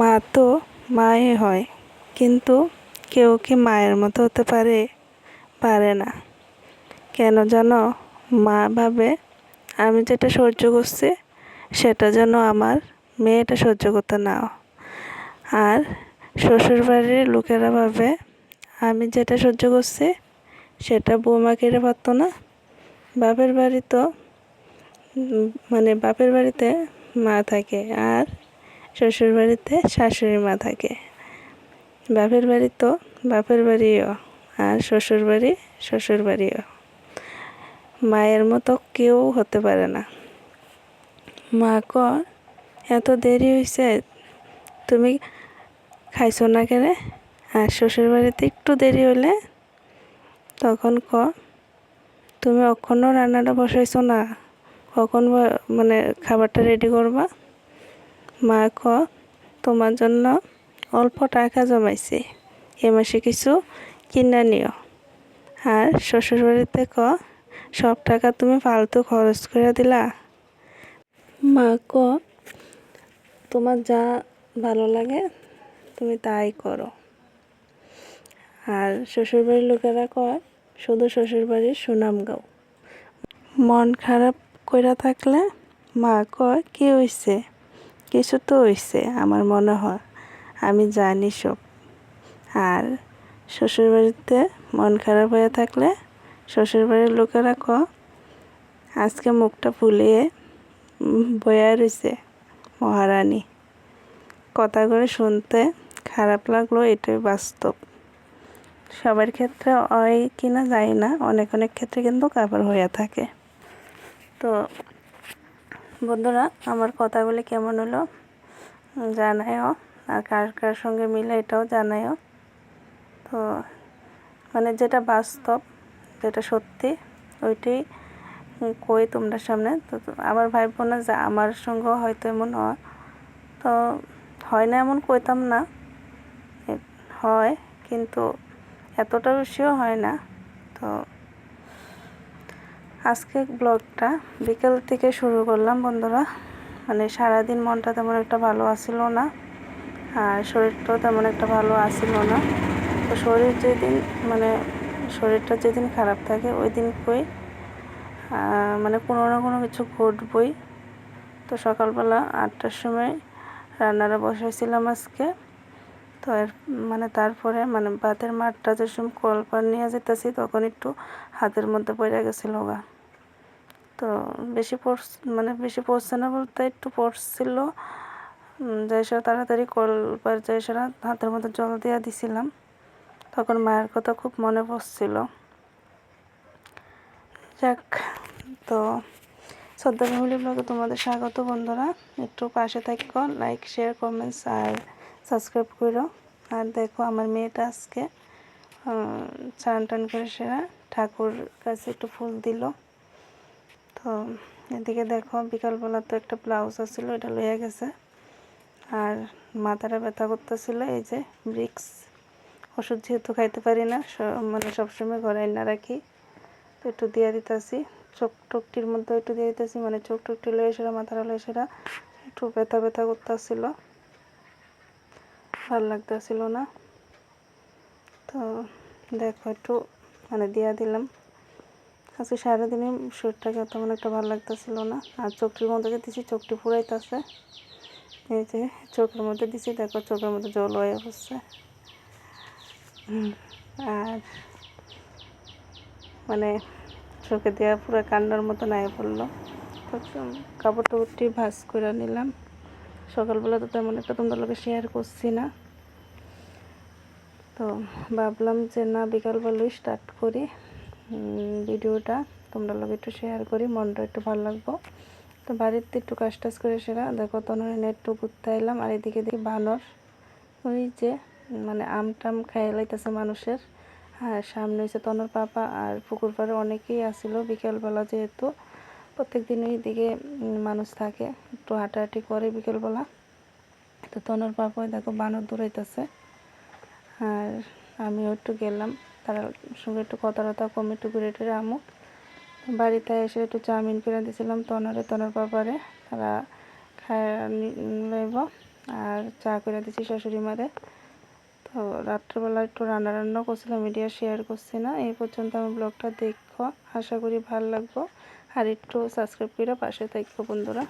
মা তো মাই হয়, কিন্তু কেউ কি মায়ের মতো হতে পারে? পারে না। কেন জানো? মা ভাবে, আমি যেটা সহ্য করছি, সেটা যেন আমার মেয়েটা সহ্য করতে নাও আর শ্বশুরবাড়ির লোকেরা ভাবে, আমি যেটা সহ্য করছি, সেটা বৌমা কেড়ে পারতো না। বাপের বাড়ি তো মানে বাপের বাড়িতে মা থাকে। আর শ্বশুর বাড়িতে শাশুড়ি মা থাকে। বাপের বাড়ি তো বাপের বাড়িও আর শ্বশুর বাড়ি শ্বশুর বাড়িও মায়ের মতো কেউ হতে পারে না। মা ক এত দেরি হয়েছে তুমি খাইছো না কেন? আর শ্বশুর বাড়িতে একটু দেরি হলে তখন ক, তুমি এখনও রান্নাটা বসাইছো না? কখন মানে খাবারটা রেডি করবা? মা ক, তোমার জন্য অল্প টাকা জমাইছি, এ মাসে কিছু কিনা নিও। আর শ্বশুরবাড়িতে ক, সব টাকা তুমি ফালতু খরচ করে দিলা? মা ক, তোমার যা ভালো লাগে, তুমি তাই করো। আর শ্বশুরবাড়ির লোকেরা কয় শুধু শ্বশুরবাড়ির সুনাম গাও। মন খারাপ কইরা থাকলে মা কয় কি হইছে? কিছু তো হইছে, আমার মনে হয়। আমি জানি সব। আর শ্বশুরবাড়িতে মন খারাপ হয়ে থাকলে শ্বশুরবাড়ির লোকেরা ক, আজকে মুখটা ফুলিয়ে বয়া রইছে, মহারানী। কথা করে শুনতে খারাপ লাগল, এটাই বাস্তব। সবার ক্ষেত্রে হয় কিনা যায় না, অনেক অনেক ক্ষেত্রে কিন্তু কাবার হয়ে থাকে। তো বন্ধুরা, আমার কথাগুলি কেমন হলো জানায়ও, আর কার কার সঙ্গে মিলে এটাও জানায়ও। তো মানে যেটা বাস্তব, যেটা সত্যি, ওইটাই কই তোমরা সামনে। তো আমার ভাই বোনা যা আমার সঙ্গেও হয়তো এমন হয়। তো হয় না এমন কইতাম না হয়, কিন্তু এতটা বেশিও হয় না। তো আজকে ব্লগটা বিকেল থেকে শুরু করলাম বন্ধুরা। মানে সারাদিন মনটা তেমন একটা ভালো আসিল না, আর শরীরটাও তেমন একটা ভালো আসিল না। তো শরীর যেদিন মানে শরীরটা যেদিন খারাপ থাকে, ওই দিন কই মানে কোনো না কোনো কিছু ঘটবই। তো সকালবেলা আটটার সময় রান্নাটা বসাইছিলাম আজকে। তো এর মানে তারপরে মানে ভাতের মাঠটা যে সময় কলপার নিয়ে যেতেছি, তখন একটু হাতের মধ্যে পড়ে গেছিল গা। তো বেশি পড়স মানে বেশি পড়ছে না বলতে একটু পড়ছিল যাই সেটা তাড়াতাড়ি কলপার যাই সেটা হাতের মধ্যে জল দিয়ে দিছিলাম। তখন মায়ের কথা খুব মনে পড়ছিল। যাক, তো শ্রদ্ধা ফ্যামিলি ব্লগে তোমাদের স্বাগত বন্ধুরা। একটু পাশে থাকো লাইক শেয়ার কমেন্টস আর সাবস্ক্রাইব করো। আর দেখো আমার মেয়েটা আজকে চান টান করে সেরা ঠাকুর কাছে একটু ফুল দিল। তো এদিকে দেখো বিকালবেলা তো একটা ব্লাউজ আছিল, এটা লইয়া গেছে। আর মাথাটা ব্যথা করতেছিল, এই যে ব্রিক্স ওষুধ যেহেতু খাইতে পারি না মানে সবসময় ঘরে না রাখি, তো একটু দিয়ে দিতেছি। চোখ টোকটির মধ্যে একটু দিয়ে দিতেছি মানে চোখ টোকটি লয়ে সেরা, মাথাটা লয়ে সেরা, একটু ব্যথা ব্যথা করতেছিল। ভালো লাগতেছিল না। তো দেখো একটু মানে দিয়া দিলাম। আজকে সারাদিনই শরীরটাকে তেমন একটা ভালো লাগতেছিল না। আর চোখটির মধ্যে যে দিছি, চোখটি পুরাইতেছে। এই যে চোখের মধ্যে দিছি, দেখো চোখের মধ্যে জল হয়ে বসছে আর মানে চোখে দেওয়া পুরো কান্নার মতো নাই পড়ল। কাপড় টাপড়টি ভাজ করে নিলাম। সকালবেলা তো তেমন একটা তোমরা লোকে শেয়ার করছি না। তো ভাবলাম যে না বিকালবেলায় স্টার্ট করি। ভিডিওটা তোমরা লোক একটু শেয়ার করি, মনটা একটু ভালো লাগবো। তো বাড়িতে একটু কাজ টাজ করে সেরা। দেখো তনরে একটু ঘুরতে এলাম আর এদিকে দেখি বানর। ওই যে মানে আম টাম খাই লাইতেছে মানুষের। আর সামনে হচ্ছে তনর পাপা আর পুকুর পাড়ে অনেকেই আসিল বিকেলবেলা যেহেতু। প্রত্যেক দিন দিকে মানুষ থাকে, একটু হাঁটাহাঁটি করে বিকেলবেলা। তো তনর পাপা দেখো বানর দৌড়াইতেছে। আর আমিও একটু গেলাম। তার সঙ্গে একটু কথা টথা কম, একটু ঘুরে টুরে আমু বাড়িতে এসে একটু চাউমিন কিনে দিয়েছিলাম তনরে, তনর পাপারে। তারা খায় লইব আর চা করে দিয়েছি শাশুড়ি মারে। তো রাত্রেবেলা একটু রান্না রান্না করছিলাম মিডিয়া শেয়ার করছি না। এই পর্যন্ত আমার ব্লগটা দেখো। আশা করি ভালো লাগবো। আর একটু সাবস্ক্রাইব করে পাশে থাকব বন্ধুরা।